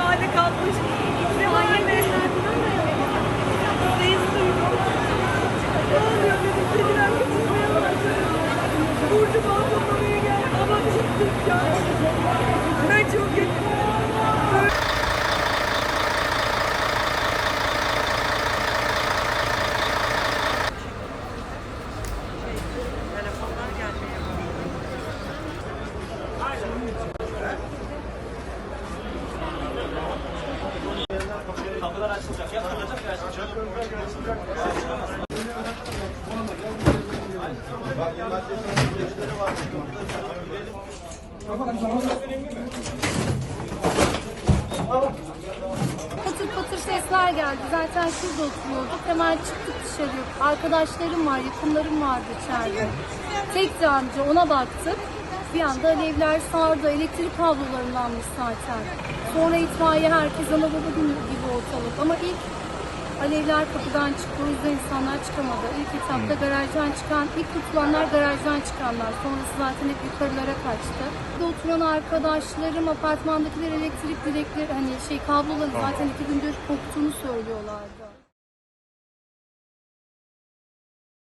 hale kalmış. Patır patır sesler geldi. Zaten şurada oturuyorduk. Hemen çıktık dışarı. Arkadaşlarım var, yakınlarım vardı içeride. Tekti amca ona baktık. Bir anda alevler sardı. Elektrik kablolarındanmış zaten. Sonra itfaiye herkes ana baba gibi ortalık. Ama ilk alevler kapıdan çıktı. O yüzden insanlar çıkamadı. İlk etapta garajdan çıkan, ilk kurtulanlar garajdan çıkanlar. Sonrası zaten hep yukarılara kaçtı. Burada oturan arkadaşlarım, apartmandakiler elektrik direkleri, hani şey kabloları zaten iki gündür koptuğunu söylüyorlardı.